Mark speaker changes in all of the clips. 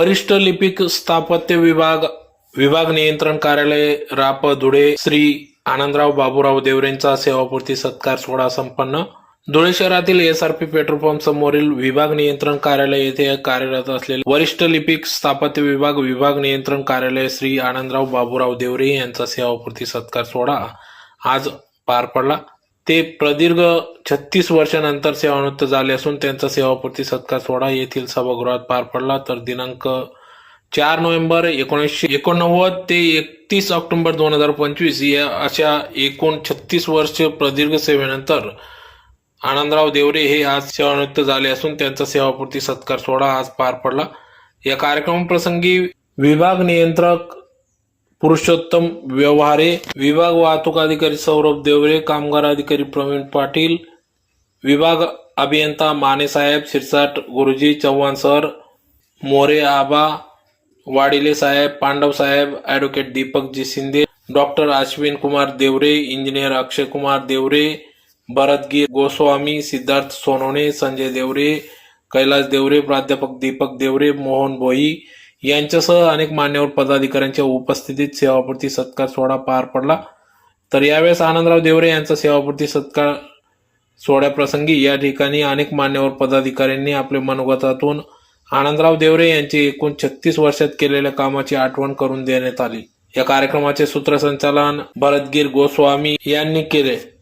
Speaker 1: वरिष्ठ लिपिक स्थापत्य विभाग विभाग नियंत्रण कार्यालय राप धुळे श्री आनंदराव बाबूराव देवरेंचा सेवापूर्ती सत्कार सोहळा संपन्न. धुळे शहरातील पी पेट्रोल पंप समोरील विभाग नियंत्रण कार्यालय येथे कार्यरत असलेले वरिष्ठ लिपिक स्थापत्य विभाग विभाग नियंत्रण कार्यालय श्री आनंदराव बाबूराव देवरे यांचा सेवापूर्ती सत्कार सोहळा आज पार पडला. ते प्रदीर्घ छत्तीस वर्षानंतर सेवानिवृत्त झाले असून त्यांचा सेवापूर्ती सत्कार सोहळा येथील सभागृहात पार पडला. तर दिनांक चार नोव्हेंबर एकोणीसशे एकोणनव्वद ते एकतीस ऑक्टोबर दोन हजार पंचवीस या अशा एकूण छत्तीस वर्ष प्रदीर्घ सेवेनंतर आनंदराव देवरे हे आज सेवानिवृत्त झाले असून त्यांचा सेवापूर्ती सत्कार सोहळा आज पार पडला. या कार्यक्रमप्रसंगी विभाग नियंत्रक पुरुषोत्तम व्यवहारे विभाग वाहतूक अधिकारी सौरभ देवरे कामगार अधिकारी प्रवीण पाटील विभाग अभियंता मानेसाहेब शिरसाट गुरुजी चव्हाण सर मोरे आबा वाडिले साहेब पांडव साहेब advocate Deepak ji Shinde doctor Ashwin Kumar Devare engineer Akshay Kumar Devare Bharatgir Goswami Siddharth Sonawane Sanjay Devare Kailas Devare प्राध्यापक दीपक देवरे मोहन भोई यांच्यासह अनेक मान्यवर पदाधिकाऱ्यांच्या उपस्थितीत सेवापूर्ती सत्कार सोहळा पार पडला. तर यावेळेस आनंदराव देवरे यांचा सेवापूर्ती सत्कार सोहळ्याप्रसंगी या ठिकाणी अनेक मान्यवर पदाधिकाऱ्यांनी आपल्या मनोगतातून आनंदराव देवरे यांची एकूण छत्तीस वर्षात केलेल्या कामाची आठवण करून देण्यात आली. या कार्यक्रमाचे सूत्रसंचालन भरतगीर गोस्वामी यांनी केले.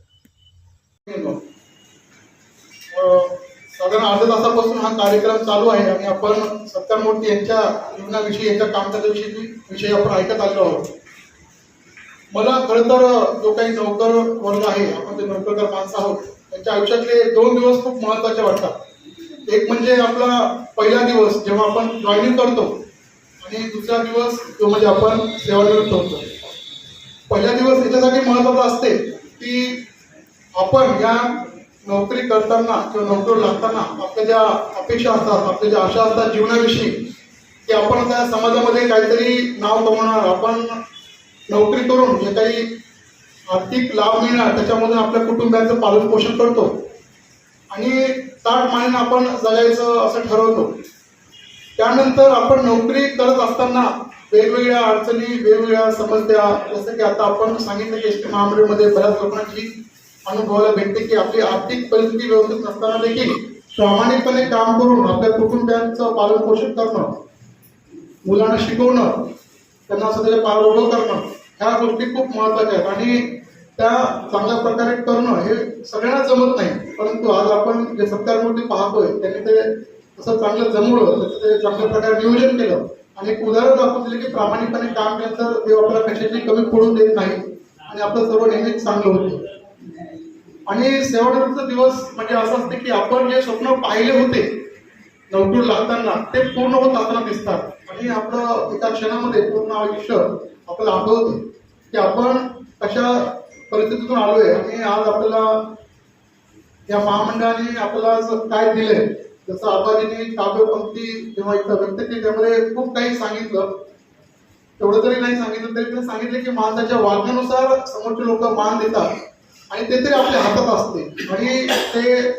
Speaker 2: साधारण अर्ध्या तासापासून हा कार्यक्रम चालू आहे आणि आपण सत्कार मूर्ती यांच्या जीवनाविषयी यांच्या कामकाजाविषयी विषयी आपण ऐकत आलो आहोत. मला खरं तर जो काही नोकर वर्ग आहे आपण जे नोकरदार माणसं आहोत त्यांच्या आयुष्यातले दोन दिवस खूप महत्त्वाचे वाटतात. एक म्हणजे आपला पहिला दिवस जेव्हा आपण जॉईनिंग करतो आणि दुसरा दिवस जो म्हणजे आपण सेवानिवृत्त होतो. पहिला दिवस याच्यासाठी महत्त्वाचा असते की आपण या नोकरी करताना किंवा नोकरी लागताना आपल्या ज्या अपेक्षा असतात आपल्या ज्या आशा असतात जीवनाविषयी की आपण आता समाजामध्ये काहीतरी नाव कमवणार आपण नोकरी करून जे काही आर्थिक लाभ मिळणार त्याच्यामधून आपल्या कुटुंबाचं पालन पोषण करतो. आणि ताट मानेनं आपण जगायचं असं ठरवतो. त्यानंतर आपण नोकरी करत असताना वेगवेगळ्या अडचणी वेगवेगळ्या समस्या जसं की आता आपण सांगितलं की एस टी महामंडळमध्ये बऱ्याच लोकांची अनुभवायला भेटते की आपली आर्थिक परिस्थिती व्यवस्थित नसताना देखील प्रामाणिकपणे काम करून आपल्या कुटुंबियांचं पालन पोषण करणं मुलांना शिकवणं त्यांना सध्या पारवडं करणं ह्या गोष्टी खूप महत्त्वाच्या आहेत. आणि त्या चांगल्या प्रकारे करणं हे सगळ्यांना जमत नाही. परंतु आज आपण जे सत्कार मूर्ती पाहतोय त्यांनी ते असं चांगलं जमवलं त्याचं ते चांगल्या प्रकारे नियोजन केलं. आणि एक उदाहरण दाखवून दिलं की प्रामाणिकपणे काम केलं तर ते आपल्याला कशाची कमी पडून देत नाही. आणि आपलं सर्व नेहमीच चांगलं होतं. आणि शेवटचा दिवस म्हणजे असं असते की आपण जे स्वप्न पाहिले होते नवटूर लागताना ते पूर्ण होत असताना दिसतात. आणि आपलं एका क्षणामध्ये पूर्ण आयुष्य आपल्याला आठवते की आपण कशा परिस्थितीतून आलोय. आणि आज आपल्याला या महामंडळाने आपल्याला काय दिलंय जसं आबाजीने काव्यपंक्ती किंवा जेव्हा इथं व्यक्त केली त्यामध्ये खूप काही सांगितलं. तेवढं तरी नाही सांगितलं तरी सांगितलं की माणसाच्या वागण्यानुसार समोरचे लोक मान देतात. आणि ते तरी आपल्या हातात असते. आणि ते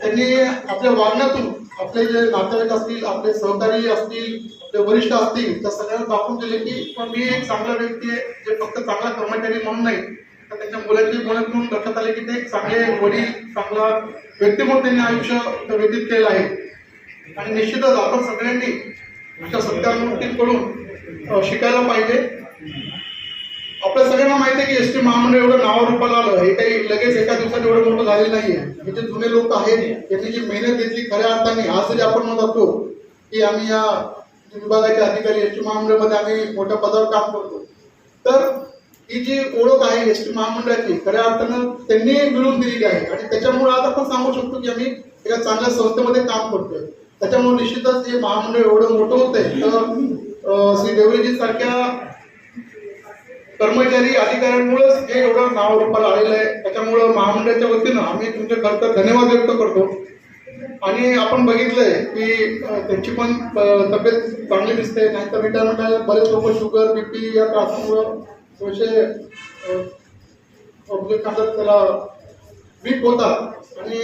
Speaker 2: त्यांनी आपल्या वागण्यातून आपले जे नातेवाईक असतील आपले सहकारी असतील आपले वरिष्ठ असतील त्या सगळ्यांना दाखवून दिले की पण मी एक चांगला व्यक्ती आहे जे फक्त चांगला कर्मचारी म्हणून नाही तर त्यांच्या मुलांची मुलं म्हणून लक्षात आले की ते एक चांगले वडील चांगला व्यक्ती म्हणून त्यांनी आयुष्य व्यतीत केलं आहे. आणि निश्चितच आपण सगळ्यांनी आमच्या सत्कारमूर्तींकडून अं, शिकायला पाहिजे. आपल्या सगळ्यांना माहिती आहे की एस टी महामंडळ एवढं नावारूपाला आलं. हे काही लगेच एका दिवसात एवढं मोठं झालेलं नाहीये. हे जे जुने लोक आहेत. त्याची जी मेहनत घेतली खऱ्या अर्थाने आज जरी आपण म्हणत असतो की आम्ही या विभागाचे अधिकारी एस टी महामंडळमध्ये आम्ही मोठ्या पदावर काम करतो. तर ही जी ओळख आहे एस टी महामंडळाची खऱ्या अर्थानं त्यांनी मिळवून दिलेली आहे. आणि त्याच्यामुळे आज आपण सांगू शकतो की आम्ही एका चांगल्या संस्थेमध्ये काम करतोय. त्याच्यामुळे निश्चितच हे महामंडळ एवढं मोठं होतंय. तर श्री देवरेजी सारख्या कर्मचारी अधिकाऱ्यांमुळेच हे एवढं नाव रूपाला आलेलं आहे. त्याच्यामुळं महामंडळाच्या वतीनं आम्ही तुमच्याकरता धन्यवाद व्यक्त करतो. आणि आपण बघितलंय की त्यांची पण तब्येत चांगली दिसते. नाहीतर रिटायरमेंट आहे बरेच लोक शुगर बीपी या त्रासामुळं थोडेसे खातात त्याला वीक होतात. आणि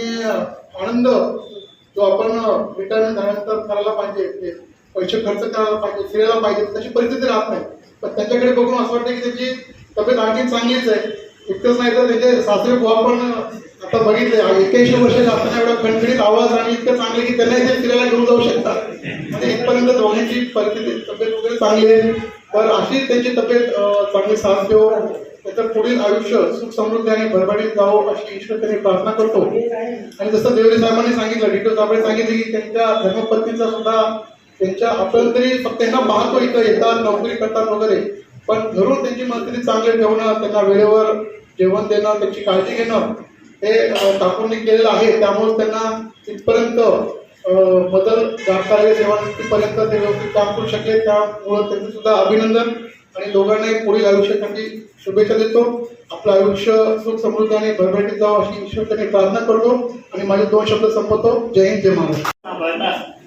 Speaker 2: आनंद जो आपण रिटायरमेंट झाल्यानंतर करायला पाहिजे पैसे खर्च करायला पाहिजे फिरायला पाहिजे तशी परिस्थिती राहत नाही. पण त्यांच्याकडे बघून असं वाटतं की त्याची तब्येत आणखी चांगलीच आहे. इतकंच नाही तर त्याचे सासरे बुवा पण आता बघितले. एक्क्याऐंशी वर्षाचे असताना एवढा खणखणीत आवाज आणि इतकं चांगले की त्यांनाही ते फिरायला घेऊन जाऊ शकतात. म्हणजे इथपर्यंत दोघांची परिस्थिती तब्येत वगैरे चांगली आहे. तर अशीच त्यांची तब्येत चांगली साथ देऊ त्याचं पुढील आयुष्य सुख समृद्धी आणि भरभराटीत जावं अशी ईश्वर त्यांनी प्रार्थना करतो. आणि जसं देवरे साहेबांनी सांगितलं डिटो साहेबांनी सांगितलं की त्यांच्या धर्मपत्नीचा सुद्धा त्यांच्या आपण तरी फक्त त्यांना पाहतो इथं येतात नोकरी करतात वगैरे. पण घरून त्यांची मंत्री चांगले ठेवणं त्यांना वेळेवर जेवण देणं त्यांची काळजी घेणं हे अं, ठाकूरने केलेलं आहे. त्यामुळे त्यांना तिथपर्यंत अं, बदल गाडकार्य तिथपर्यंत ते व्यवस्थित काम करू शकले. त्यामुळं त्यांचं सुद्धा अभिनंदन आणि दोघांनाही पुढील आयुष्यासाठी शुभेच्छा देतो. आपलं आयुष्य सुख समृद्ध आणि भरभटीत जावं अशी ईश्वर त्यांनी प्रार्थना करतो आणि माझे दोन शब्द संपवतो. जय हिंद जय महाराष्ट्र.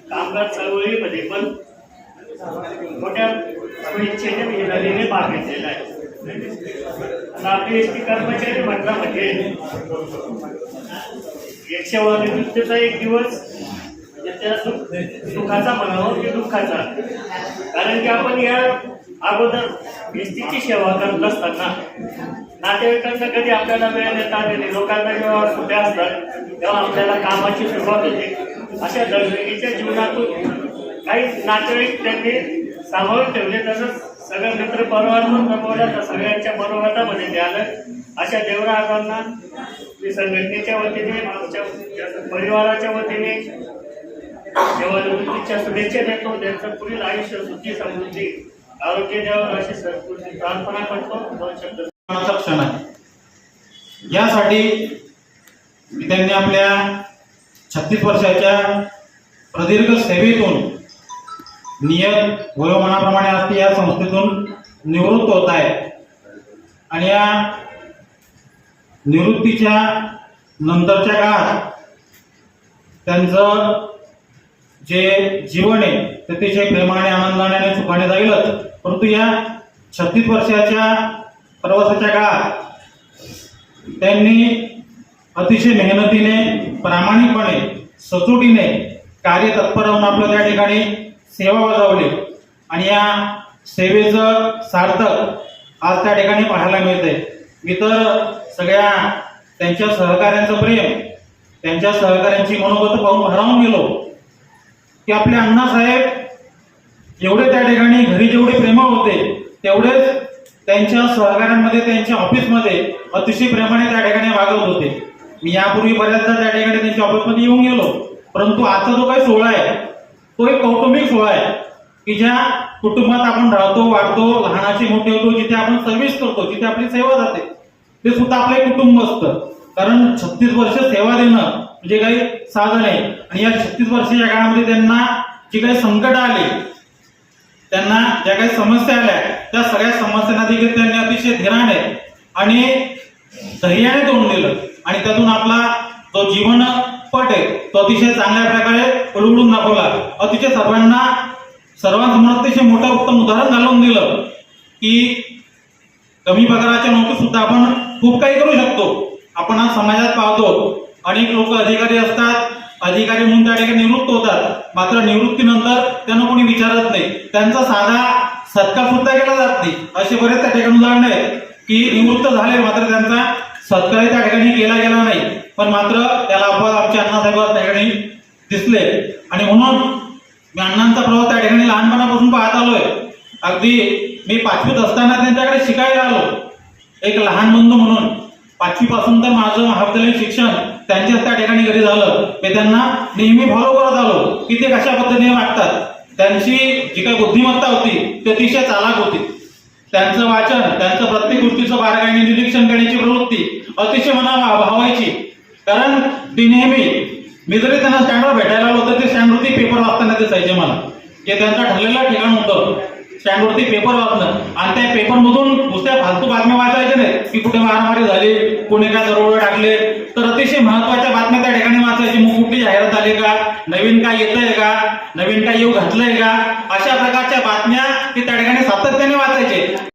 Speaker 3: कामगार चळवळीमध्ये पण मोठ्या स्वेच्छेने म्हणजे मिळालेले भाग घेतलेला आहे. आता आपले एस टी कर्मचारी म्हटला म्हणजे यक्षवाणीचा एक दिवस म्हणजे त्या सुख सुखाचा म्हणावं की दुःखाचा. कारण की आपण या अगोदर एस टीची सेवा करत असताना नातेवाईकांना कधी आपल्याला वेळ देता आलेली नाही लोकांना जेव्हा सुट्या असतात तेव्हा आपल्याला कामाची सुरुवात होते. अशा दगदगीच्या जीवनातून काही नातेवाईक त्यांनी सांभाळून ठेवले तसंच सगळं मित्र परिवार पण जमवला तर सगळ्यांच्या मनोगतामध्ये ते आलं. अशा देवराजांना मी संघटनेच्या वतीने आमच्या परिवाराच्या वतीने देवाच्या शुभेच्छा देतो त्यांचं पुढील आयुष्य सुखी समृद्धी आरोग्य द्यावं अशी संस्कृती प्रार्थना करतो. दोन शब्द.
Speaker 4: क्षण आहे. यासाठी त्यांनी आपल्या छत्तीस वर्षाच्या प्रदीर्घ सेवेतून नियत वयोमानाप्रमाणे असते या संस्थेतून निवृत्त होत आहेत आणि या निवृत्तीच्या नंतरच्या काळात त्यांचं जे जीवन आहे ते अतिशय प्रेमाने आनंदाने आणि सुखाने जाईलच. परंतु या छत्तीस वर्षाच्या प्रवासाच्या काळात त्यांनी अतिशय मेहनतीने प्रामाणिकपणे सचोटीने कार्य तत्पर राहून आपलं त्या ठिकाणी सेवा बजावली. आणि या सेवेचं सार्थक आज त्या ठिकाणी पाहायला मिळते मी तर सगळ्या त्यांच्या सहकाऱ्यांचं प्रेम त्यांच्या सहकाऱ्यांची मनोगत पाहून हरावून गेलो. की आपले अण्णासाहेब एवढे त्या ठिकाणी घरी जेवढे प्रेमळ होते तेवढेच त्यांच्या सहकाऱ्यांमध्ये त्यांच्या ऑफिसमध्ये अतिशय प्रेमाने त्या ठिकाणी वागत होते. मी यापूर्वी बऱ्याचदा त्या ठिकाणी त्यांच्या ऑफिसमध्ये येऊन गेलो. परंतु आजचा जो काही सोहळा आहे तो एक कौटुंबिक सोहळा आहे की ज्या कुटुंबात आपण राहतो वागतो लहानाचे मोठे होतो जिथे आपण सर्व्हिस करतो जिथे आपली सेवा जाते ते सुद्धा आपलं कुटुंब असतं. कारण छत्तीस वर्ष सेवा देणं म्हणजे काही साधन आहे. आणि या छत्तीस वर्षाच्या काळामध्ये त्यांना जी काही संकट आली त्यांना ज्या काही समस्या आल्या त्या सगळ्या समस्यांना देखील त्यांनी अतिशय धीराने आणि धैर्याने तोंड दिलं. आणि त्यातून आपला जो जीवन पट आहे तो अतिशय चांगल्या प्रकारे उलगडून दाखवला. अतिशय सर्वांना सर्वांसमोर अतिशय मोठं उत्तम उदाहरण घालून दिलं की कमी पगाराच्या नोकरी सुद्धा आपण खूप काही करू शकतो. आपण आज समाजात पाहतो अनेक लोक अधिकारी असतात अधिकारी म्हणून त्या ठिकाणी निवृत्त होतात. मात्र निवृत्तीनंतर त्यांना कोणी विचारत नाही. त्यांचा साधा सत्कार सुद्धा केला जात नाही. असे बरेच त्या ठिकाणी उदाहरण आहेत की निवृत्त झाले मात्र त्यांचा सत्कारही त्या ठिकाणी केला गेला नाही. पण मात्र त्याला अपवाद आमच्या अण्णासाहेब त्या ठिकाणी दिसले. आणि म्हणून मी अण्णांचा प्रवास त्या ठिकाणी लहानपणापासून पाहत आलोय. अगदी मी पाचवीत असताना त्यांच्याकडे शिकायला आलो. एक लहान बंधू म्हणून. पाचवीपासून तर माझं महाविद्यालयीन शिक्षण त्यांच्याच त्या ठिकाणी घरी झालं. मी त्यांना नेहमी फॉलो करत आलो. की ते कशा पद्धतीने वागतात? त्यांची जी काही बुद्धिमत्ता होती ती अतिशय चालाक होती. त्यांचं वाचन त्यांचं प्रत्येक गोष्टीचं बारकाईने निरीक्षण करण्याची प्रवृत्ती अतिशय मनाला भावायची. कारण ती नेहमी मी जरी त्यांना स्टँडवर भेटायला आलो तर ते स्टँडवरती पेपर वाचताना दिसायचे मला. हे त्यांचं ठरलेलं ठिकाण होतं. स्टँडवरती पेपर वाचणं. आणि त्या पेपर मधून नुसत्या फालतू बातम्या वाचायच्या नाही की कुठे मारामारी झाली कोणी काय दरोडे टाकले. तर अतिशय महत्त्वाच्या बातम्या त्या ठिकाणी वाचायची. मग कुठली जाहिरात आली का? नवीन काय येतंय का? नवीन काय येऊ घातलंय का? अशा प्रकारच्या बातम्या ते तडगाने सातत्याने वाचायचे.